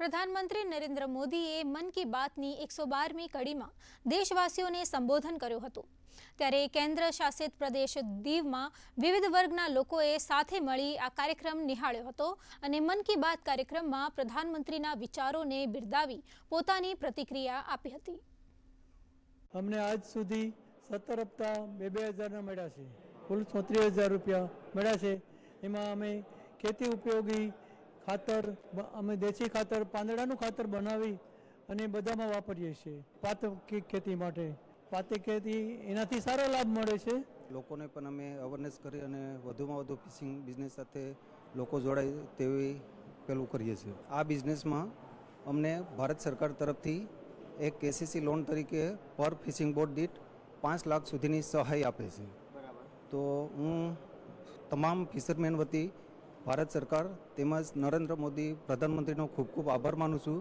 પ્રધાનમંત્રી નરેન્દ્ર મોદીએ મન કી બાતની એકસો બારમી કડીમાં દેશવાસીઓને સંબોધન કર્યું હતું. ત્યારે કેન્દ્ર શાસિત પ્રદેશ દીવમાં વિવિધ વર્ગના લોકોએ સાથે મળી આ કાર્યક્રમ નિહાળ્યો હતો અને મન કી બાત કાર્યક્રમમાં પ્રધાનમંત્રીના વિચારોને બિરદાવી પોતાની પ્રતિક્રિયા આપી હતી. અમને આજ સુધી સત્તર હપ્તા બે બે હજારના મળ્યા છે. કુલ ચોત્રીસ હજાર રૂપિયા મળ્યા છે. એમાં અમે ખેતી ઉપયોગી ખાતર અમે દેશી ખાતર પાંદડાનું ખાતર બનાવી અને બધામાં વાપરીએ છીએ પાતકી ખેતી માટે. પાતી ખેતી એનાથી સારો લાભ મળે છે. લોકોને પણ અમે અવેરનેસ કરી અને વધુમાં વધુ ફિશિંગ બિઝનેસ સાથે લોકો જોડાય તેવી પેલું કરીએ છીએ. આ બિઝનેસમાં અમને ભારત સરકાર તરફથી એક કેસીસી લોન તરીકે પર ફિશિંગ બોટ દીઠ પાંચ લાખ સુધીની સહાય આપે છે. તો હું તમામ ફિશરમેન વતી ભારત સરકાર તેમજ નરેન્દ્ર મોદી પ્રધાનમંત્રીનો ખૂબ ખૂબ આભાર માનું છું.